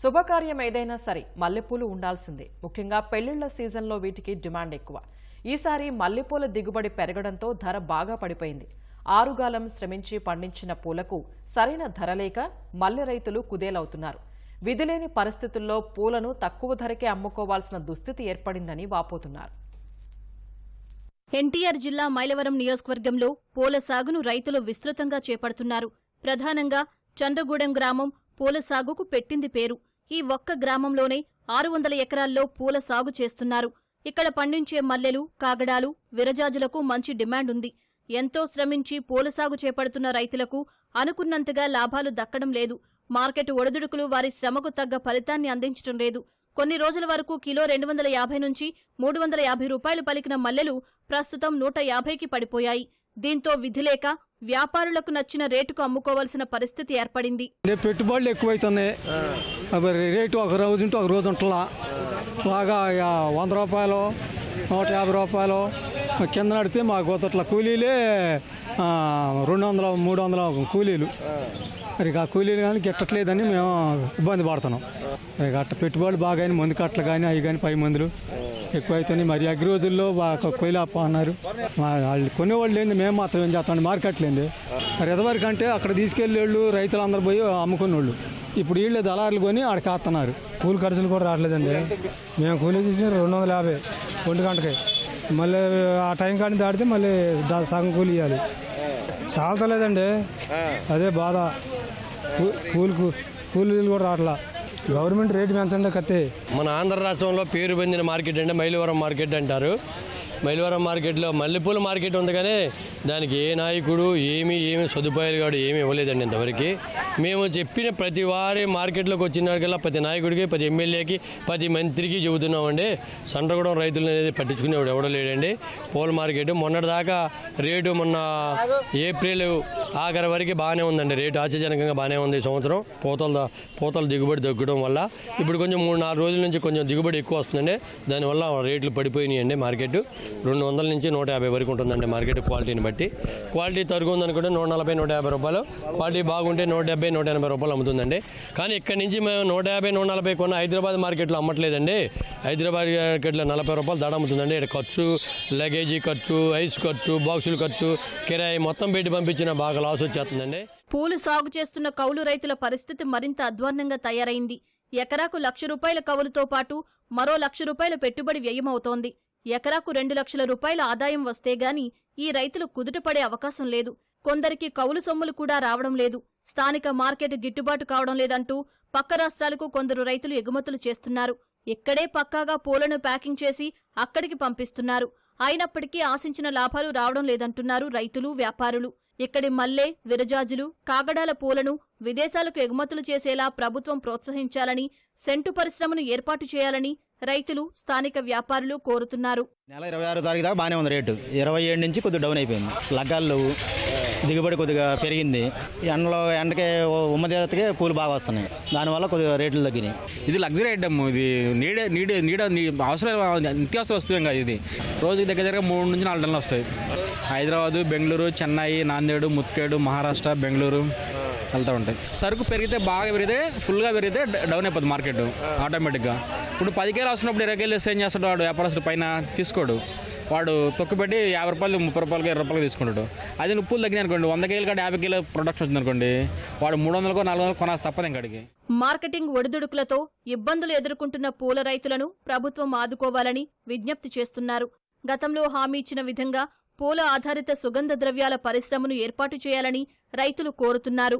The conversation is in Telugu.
శుభకార్యం ఏదైనా సరే మల్లెపూలు ఉండాల్సిందే. ముఖ్యంగా పెళ్ళిళ్ళ సీజన్లో వీటికి డిమాండ్ ఎక్కువ. ఈసారి మల్లెపూల దిగుబడి పెరగడంతో ధర బాగా పడిపోయింది. ఆరుగాలం శ్రమించి పండించిన పూలకు సరైన ధర లేక మల్లె రైతులు కుదేలవుతున్నారు. విధిలేని పరిస్థితుల్లో పూలను తక్కువ ధరకే అమ్ముకోవాల్సిన దుస్థితి ఏర్పడిందని వాపోతున్నారు. ఎన్టీఆర్ జిల్లా మైలవరం నియోజకవర్గంలో పూల సాగును రైతులు విస్తృతంగా చేపడుతున్నారు. ప్రధానంగా చంద్రగూడెం గ్రామం పూల సాగుకు పెట్టింది పేరు. ఈ ఒక్క గ్రామంలోనే ఆరు వందల ఎకరాల్లో పూల సాగు చేస్తున్నారు. ఇక్కడ పండించే మల్లెలు కాగడాలు విరజాజులకు మంచి డిమాండ్ ఉంది. ఎంతో శ్రమించి పూల సాగు చేపడుతున్న రైతులకు అనుకున్నంతగా లాభాలు దక్కడం లేదు. మార్కెట్ ఒడిదుడుకులు వారి శ్రమకు తగ్గ ఫలితాన్ని అందించడం లేదు. కొన్ని రోజుల వరకు కిలో రెండు వందల యాభై నుంచి మూడు వందల యాభై రూపాయలు పలికిన మల్లెలు ప్రస్తుతం నూట యాభైకి పడిపోయాయి. దీంతో విధిలేక వ్యాపారులకు నచ్చిన రేటుకు అమ్ముకోవాల్సిన పరిస్థితి ఏర్పడింది. పెట్టుబడులు ఎక్కువైతున్నాయి. రేటు ఒక రోజు ఉంటే ఒక రోజు ఉంటలా. బాగా ఇక వంద రూపాయలు నూట యాభై రూపాయలు కింద నడితే మాకు అట్లా కూలీలే రెండు వందల మూడు వందల కూలీలు. మరి ఆ కూలీలు కానీ గిట్టట్లేదని మేము ఇబ్బంది పడుతున్నాం. ఇక అట్ట పెట్టుబడులు బాగా అయినాయి, మందు కట్టలు కానీ అవి కానీ పై మందులు. ఎక్కువైతేనే మరి అగ్రి రోజుల్లో బాగా కొయ్యలాప అన్నారు. మా వాళ్ళు కొనేవాళ్ళు ఏంది మేము మాత్రం ఏం చేస్తాం మార్కెట్ లేంది మరి ఎదవరకు అంటే అక్కడ తీసుకెళ్ళే వాళ్ళు రైతులందరూ పోయి అమ్ముకునేవాళ్ళు ఇప్పుడు వీళ్ళు దళారులు కొని ఆడ కాస్తున్నారు కూలి ఖర్చులు కూడా రావట్లేదండి. మేము కూలీ చేసి రెండు వందల యాభై ఒంటి గంటకి. మళ్ళీ ఆ టైం కానీ దాటితే మళ్ళీ సగం కూలి ఇవ్వాలి చాలతలేదండి అదే బాధ. కూ- కూలి కూలీలు కూడా రావట్లా. గవర్నమెంట్ రేటు పెంచండి కత్తే. మన ఆంధ్ర రాష్ట్రంలో పేరు పొందిన మార్కెట్ అంటే మైలవరం మార్కెట్ అంటారు. మైలవరం మార్కెట్లో మల్లెపూల మార్కెట్ ఉంది కానీ దానికి ఏ నాయకుడు ఏమి ఏమి సదుపాయాలు కాడు ఏమి ఇవ్వలేదండి ఇంతవరకు. మేము చెప్పిన ప్రతి వారి మార్కెట్లోకి వచ్చినకల్లా ప్రతి నాయకుడికి ప్రతి ఎమ్మెల్యేకి ప్రతి మంత్రికి చెబుతున్నామండి. సండ్రగూడెం రైతులు అనేది పట్టించుకునేవాడు ఎవడో లేడండి. పూల మార్కెట్ మొన్నటిదాకా రేటు మొన్న ఏప్రిల్ ఆఖరి వరకు బాగానే ఉందండి. రేటు ఆశ్చర్యజనకంగా బాగానే ఉంది ఈ సంవత్సరం. పూతల పూతల దిగుబడి తగ్గడం వల్ల ఇప్పుడు కొంచెం మూడు నాలుగు రోజుల నుంచి కొంచెం దిగుబడి ఎక్కువ వస్తుందండి. దానివల్ల రేట్లు పడిపోయినాయండి మార్కెట్. రెండు వందల నుంచి నూట యాభై వరకు ఉంటుందండి మార్కెట్ క్వాలిటీని బట్టి. క్వాలిటీ తరుగు ఉందనుకుంటే నూట నలభై నూట యాభై రూపాయలు. క్వాలిటీ బాగుంటే నూట డెబ్బై నూట ఎనభై రూపాయలు అమ్ముతుందండి. కానీ ఇక్కడి నుంచి మేము నూట యాభై నూట నలభై కొన్న హైదరాబాద్ మార్కెట్లో అమ్మట్లేదండి. హైదరాబాద్ మార్కెట్లో నలభై రూపాయలు దడ అమ్ముతుందండి. ఇక్కడ ఖర్చు లగేజీ ఖర్చు ఐస్ ఖర్చు బాక్సులు ఖర్చు కిరాయి మొత్తం పెట్టి పంపించిన బాగా లాస్ వచ్చేస్తుందండి పూలు సాగు చేస్తున్న కౌలు రైతుల పరిస్థితి మరింత అధ్వాన్నంగా తయారైంది. ఎకరాకు లక్ష రూపాయల కౌలుతో పాటు మరో లక్ష రూపాయల పెట్టుబడి వ్యయమవుతోంది. ఎకరాకు రెండు లక్షల రూపాయల ఆదాయం వస్తే గాని ఈ రైతులు కుదుటపడే అవకాశం లేదు. కొందరికి కౌలు సొమ్ములు కూడా రావడం లేదు. స్థానిక మార్కెట్ గిట్టుబాటు కావడం లేదంటూ పక్క రాష్ట్రాలకు కొందరు రైతులు ఎగుమతులు చేస్తున్నారు. ఇక్కడే పక్కాగా పూలను ప్యాకింగ్ చేసి అక్కడికి పంపిస్తున్నారు. అయినప్పటికీ ఆశించిన లాభాలు రావడం లేదంటున్నారు రైతులు వ్యాపారులు. ఇక్కడి మల్లె విరజాజులు కాగడాల పూలను విదేశాలకు ఎగుమతులు చేసేలా ప్రభుత్వం ప్రోత్సహించాలని సెంటు పరిశ్రమను ఏర్పాటు చేయాలని రైతులు స్థానిక వ్యాపారులు కోరుతున్నారు. నెల ఇరవై ఆరో తారీఖు దాకా బాగానే ఉంది రేటు. ఇరవై ఏడు నుంచి కొద్దిగా డౌన్ అయిపోయింది. లగ్గాలు లేవు. దిగుబడి కొద్దిగా పెరిగింది. ఎండలో ఎండకే ఉమ్మదేతకే పూలు బాగా వస్తున్నాయి. దానివల్ల కొద్దిగా రేట్లు తగ్గినాయి. ఇది లగ్జరీ ఐటమ్. ఇది నీడ నీడ నీడ నీ- అవసరం నిత్యావసర వస్తువు ఇంకా ఇది. రోజుకి దగ్గర దగ్గర మూడు నుంచి నాలుగు టన్నులు వస్తాయి. హైదరాబాదు బెంగళూరు చెన్నై నాందేడు ముత్కేడు మహారాష్ట్ర బెంగళూరు వెళ్తూ ఉంటాయి. సరుకు పెరిగితే బాగా పెరిగితే ఫుల్గా పెరిగితే డౌన్ అయిపోతుంది మార్కెట్. ఆటోమేటిక్గా. ఇప్పుడు పది కేలు వస్తున్నప్పుడు ఇరవై కేలు ఏం చేస్తాడు వాడు? వ్యాపారస్తుడు పైన తీసుకోడు. వాడు తొక్కుపెట్టి యాభై రూపాయలు ముప్పై రూపాయలకి ఇరవై రూపాయలకి తీసుకుంటాడు. అదే ఉప్పులు తగ్గినాయి అనుకోండి వంద కేలు కాదు యాభై కేలు ప్రొడక్షన్ వచ్చింది అనుకోండి వాడు మూడు వందలకో నాలుగు వందలు కొనాల్సి తప్పదు ఇంకడికి మార్కెటింగ్ ఒడిదుడుకులతో ఇబ్బందులు ఎదుర్కొంటున్న పూల రైతులను ప్రభుత్వం ఆదుకోవాలని విజ్ఞప్తి చేస్తున్నారు. గతంలో హామీ ఇచ్చిన విధంగా పూల ఆధారిత సుగంధ ద్రవ్యాల పరిశ్రమను ఏర్పాటు చేయాలని రైతులు కోరుతున్నారు.